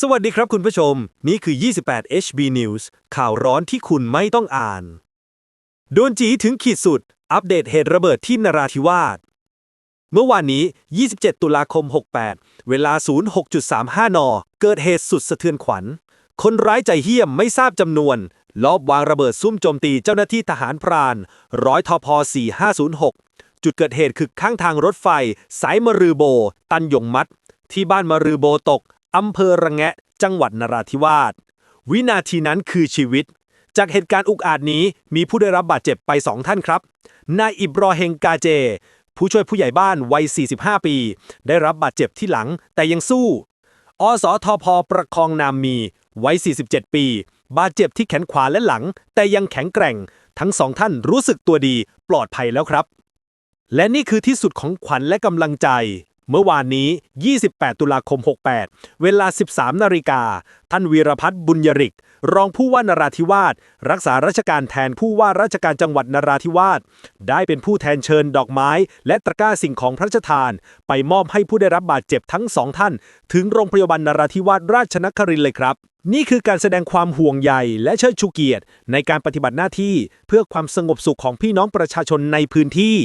สวัสดีครับคุณผู้ชม นี่คือ 28 HB News ข่าวร้อนที่คุณไม่ต้องอ่าน โดนจีถึงขีดสุด อัปเดตเหตุระเบิดที่นราธิวาส เมื่อวานนี้ 27 ตุลาคม 68 เวลา 06.35 น เกิดเหตุสุดสะเทือนขวัญ คนร้ายใจเหี้ยมไม่ทราบจำนวน ลอบวางระเบิดซุ่มโจมตีเจ้าหน้าที่ทหารพราน ร้อยทพ 4506 จุดเกิดเหตุคือข้างทางรถไฟ สายมรือโบ ตันหยงมัดที่บ้านมรือโบตก อำเภอระแงะ จังหวัดนราธิวาส วินาทีนั้นคือชีวิต จากเหตุการณ์อุกอาจนี้มีผู้ได้รับบาดเจ็บไปสองท่านครับ นายอิบรอเฮงกาเจ ผู้ช่วยผู้ใหญ่บ้านวัย 45 ปี ได้รับบาดเจ็บที่หลังแต่ยังสู้ อสทพประคองนามมีวัย 47 ปี บาดเจ็บที่แขนขวาและหลัง แต่ยังแข็งแกร่ง ทั้งสองท่านรู้สึกตัวดีปลอดภัยแล้วครับ และนี่คือที่สุดของขวัญและกำลังใจ เมื่อวานนี้ 28 ตุลาคม 68 เวลา 13 นาฬิกา ท่านวีรพัฒน์บุญยริก รองผู้ว่านราธิวาส รักษาราชการแทนผู้ว่าราชการจังหวัดนราธิวาส ได้เป็นผู้แทนเชิญดอกไม้ และตะกร้าสิ่งของพระราชทาน ไปมอบให้ผู้ได้รับบาดเจ็บทั้งสองท่าน ถึงโรงพยาบาลนราธิวาสราชนครินทร์เลยครับนี่คือการแสดงความห่วงใยและเชิดชูเกียรติ ในการปฏิบัติหน้าที่เพื่อความสงบสุขของพี่น้องประชาชนในพื้นที่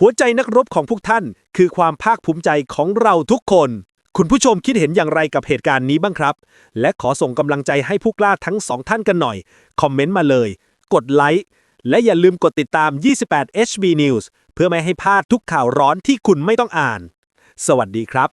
หัวใจนักรบของพวกท่าน คือความภาคภูมิใจของเราทุกคน คุณผู้ชมคิดเห็นอย่างไรกับเหตุการณ์นี้บ้างครับ และขอส่งกำลังใจให้ผู้กล้าทั้งสองท่านกันหน่อย คอมเมนต์มาเลย กดไลค์และอย่าลืมกดติดตาม 28 HB News เพื่อไม่ให้พลาดทุกข่าวร้อนที่คุณไม่ต้องอ่าน สวัสดีครับ